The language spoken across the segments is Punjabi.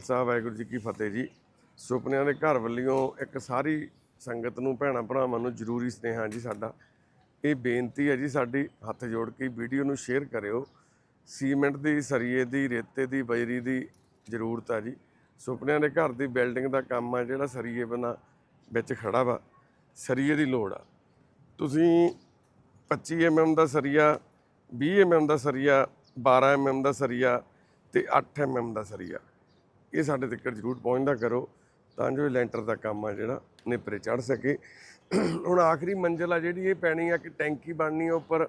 ਸਾਹਿਬ, ਵਾਹਿਗੁਰੂ ਜੀ ਕੀ ਫਤਿਹ ਜੀ। ਸੁਪਨਿਆਂ ਦੇ ਘਰ ਵੱਲੋਂ ਇੱਕ ਸਾਰੀ ਸੰਗਤ ਨੂੰ ਭੈਣਾਂ ਭਰਾਵਾਂ ਨੂੰ ਜ਼ਰੂਰੀ ਸਨੇਹਾ ਜੀ ਸਾਡਾ। ਇਹ ਬੇਨਤੀ ਹੈ ਜੀ ਸਾਡੀ ਹੱਥ ਜੋੜ ਕੇ ਵੀਡੀਓ ਨੂੰ ਸ਼ੇਅਰ ਕਰਿਓ। ਸੀਮੈਂਟ ਦੀ, ਸਰੀਏ ਦੀ, ਰੇਤੇ ਦੀ, ਬਜਰੀ ਦੀ ਜ਼ਰੂਰਤ ਆ ਜੀ। ਸੁਪਨਿਆਂ ਦੇ ਘਰ ਦੀ ਬਿਲਡਿੰਗ ਦਾ ਕੰਮ ਆ ਜਿਹੜਾ ਸਰੀਏ ਬਣਾ ਵਿੱਚ ਖੜਾ ਵਾ। ਸਰੀਏ ਦੀ ਲੋੜ ਆ। ਤੁਸੀਂ 25 mm ਦਾ ਸਰੀਆ 20 mm ਦਾ ਸਰੀਆ 12 mm ਦਾ ਸਰੀਆ ਤੇ 8 mm ਦਾ ਸਰੀਆ। ਇਹ ਸਾਡੇ ਤੱਕ ਜ਼ਰੂਰ ਪਹੁੰਚਦਾ ਕਰੋ, ਤਾਂ ਜੋ ਇਹ ਲੈਂਟਰ ਦਾ ਕੰਮ ਆ ਜਿਹੜਾ, ਨੇਪਰੇ ਚੜ ਸਕੇ। ਹੁਣ ਆਖਰੀ ਮੰਜ਼ਲ ਆ ਜਿਹੜੀ, ਇਹ ਪੈਣੀ ਆ ਕਿ ਟੈਂਕੀ ਬਣਨੀ ਆ ਉੱਪਰ,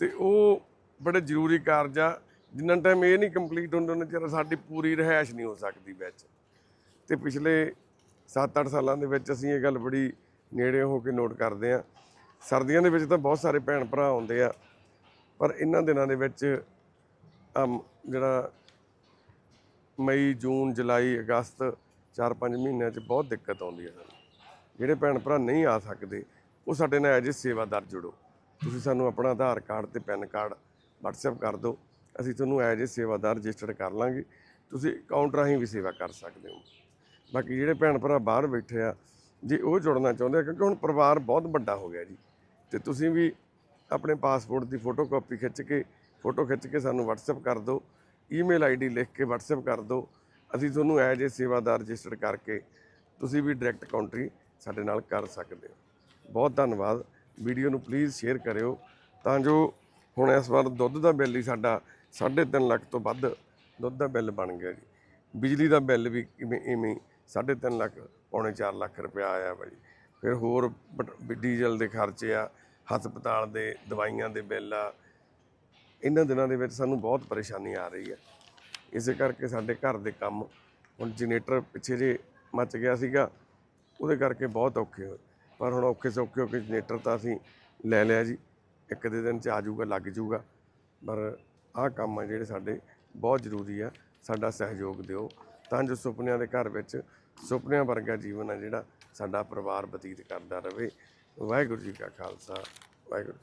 ਤੇ ਉਹ ਬੜੇ ਜ਼ਰੂਰੀ ਕਾਰਜ ਆ। ਜਿੰਨਾ ਟਾਈਮ ਇਹ ਨਹੀਂ ਕੰਪਲੀਟ ਹੁੰਦਾ, ਉਹਨਾਂ ਚਿਰ ਸਾਡੀ ਪੂਰੀ ਰਹਿائش ਨਹੀਂ ਹੋ ਸਕਦੀ ਵਿੱਚ। ਤੇ ਪਿਛਲੇ 7-8 ਸਾਲਾਂ ਦੇ ਵਿੱਚ ਅਸੀਂ ਇਹ ਗੱਲ ਬੜੀ ਨੇੜੇ ਹੋ ਕੇ ਨੋਟ ਕਰਦੇ ਆ। ਸਰਦੀਆਂ ਦੇ ਵਿੱਚ ਤਾਂ ਬਹੁਤ ਸਾਰੇ ਭੈਣ ਭਰਾ ਆਉਂਦੇ ਆ, ਪਰ ਇਹਨਾਂ ਦਿਨਾਂ ਦੇ ਵਿੱਚ ਜਿਹੜਾ ਮਈ, ਜੂਨ, ਜੁਲਾਈ, ਅਗਸਤ 4-5 ਮਹੀਨਿਆਂ 'ਚ ਬਹੁਤ ਦਿੱਕਤ ਆਉਂਦੀ ਹੈ ਸਾਨੂੰ। ਜਿਹੜੇ ਭੈਣ ਭਰਾ ਨਹੀਂ ਆ ਸਕਦੇ, ਉਹ ਸਾਡੇ ਨਾਲ ਐਜ ਸੇਵਾਦਾਰ ਜੁੜੋ। ਤੁਸੀਂ ਸਾਨੂੰ ਆਪਣਾ ਆਧਾਰ ਕਾਰਡ ਤੇ ਪੈਨ ਕਾਰਡ WhatsApp ਕਰ ਦਿਓ। ਅਸੀਂ ਤੁਹਾਨੂੰ ਐਜ ਸੇਵਾਦਾਰ ਰਜਿਸਟਰਡ ਕਰ ਲਾਂਗੇ। ਤੁਸੀਂ ਅਕਾਊਂਟ ਰਾਹੀਂ ਵੀ ਸੇਵਾ ਕਰ ਸਕਦੇ ਹੋ। ਬਾਕੀ ਜਿਹੜੇ ਭੈਣ ਭਰਾ ਬਾਹਰ ਬੈਠੇ ਆ, ਜੇ ਉਹ ਜੁੜਨਾ ਚਾਹੁੰਦੇ ਆ, ਕਿਉਂਕਿ ਹੁਣ ਪਰਿਵਾਰ ਬਹੁਤ ਵੱਡਾ ਹੋ ਗਿਆ ਜੀ। ਤੇ ਤੁਸੀਂ ਵੀ ਆਪਣੇ ਪਾਸਪੋਰਟ ਦੀ ਫੋਟੋ ਕਾਪੀ ਖਿੱਚ ਕੇ, ਫੋਟੋ ਖਿੱਚ ਕੇ ਸਾਨੂੰ WhatsApp ਕਰ ਦਿਓ। ਈਮੇਲ ਆਈਡੀ ਲਿਖ ਕੇ WhatsApp ਕਰ ਦਿਓ। ਅਸੀਂ ਤੁਹਾਨੂੰ ਐਜ ਏ ਸੇਵਾਦਾਰ ਰਜਿਸਟਰ ਕਰਕੇ ਤੁਸੀਂ ਵੀ ਡਾਇਰੈਕਟ ਕਾਉਂਟਰੀ ਸਾਡੇ ਨਾਲ ਕਰ ਸਕਦੇ ਹੋ। ਬਹੁਤ ਧੰਨਵਾਦ। ਵੀਡੀਓ ਨੂੰ ਪਲੀਜ਼ ਸ਼ੇਅਰ ਕਰਿਓ। ਤਾਂ ਜੋ ਹੁਣ ਇਸ ਵਾਰ ਦੁੱਧ ਦਾ ਬਿੱਲ ਹੀ ਸਾਡਾ 3.5 ਲੱਖ ਤੋਂ ਵੱਧ ਦੁੱਧ ਦਾ ਬਿੱਲ ਬਣ ਗਿਆ ਜੀ। ਬਿਜਲੀ ਦਾ ਬਿੱਲ ਵੀ ਇਵੇਂ ਇਵੇਂ 3.5 ਲੱਖ, ਪੌਣੇ 4 ਲੱਖ ਰੁਪਇਆ ਆਇਆ ਵਾ ਜੀ। ਫਿਰ ਹੋਰ ਬਟ- ਡੀਜ਼ਲ ਦੇ ਖਰਚੇ ਆ, ਹਸਪਤਾਲ ਦੇ ਦਵਾਈਆਂ ਦੇ ਬਿੱਲ ਆ ਇਹਨਾਂ ਦਿਨਾਂ ਦੇ ਵਿੱਚ ਸਾਨੂੰ ਬਹੁਤ ਪਰੇਸ਼ਾਨੀ ਆ ਰਹੀ ਹੈ। ਇਸੇ ਕਰਕੇ ਸਾਡੇ ਘਰ ਦੇ ਕੰਮ ਹੁਣ ਜਨਰੇਟਰ ਪਿੱਛੇ ਜੇ ਮੱਚ ਗਿਆ ਸੀਗਾ, ਉਹਦੇ ਕਰਕੇ ਬਹੁਤ ਔਖੇ ਹੋਏ। ਪਰ ਹੁਣ ਔਖੇ ਸੌਖੇ ਹੋ ਕੇ ਜਨਰੇਟਰ ਤਾਂ ਅਸੀਂ ਲੈ ਲਿਆ ਜੀ। ਇੱਕ ਦੇ ਦਿਨ ਚ ਆ ਜਾਊਗਾ, ਲੱਗ ਜਾਊਗਾ। ਪਰ ਆਹ ਕੰਮ ਆ ਜਿਹੜੇ ਸਾਡੇ ਬਹੁਤ ਜ਼ਰੂਰੀ ਆ, ਸਾਡਾ ਸਹਿਯੋਗ ਦਿਓ। ਤਾਂ ਜੋ ਸੁਪਨਿਆਂ ਦੇ ਘਰ ਵਿੱਚ ਸੁਪਨਿਆਂ ਵਰਗਾ ਜੀਵਨ ਆ ਜਿਹੜਾ ਸਾਡਾ ਪਰਿਵਾਰ ਬਤੀਤ ਕਰਦਾ ਰਹੇ। ਵਾਹਿਗੁਰੂ ਜੀ ਕਾ ਖਾਲਸਾ, ਵਾਹਿਗੁਰੂ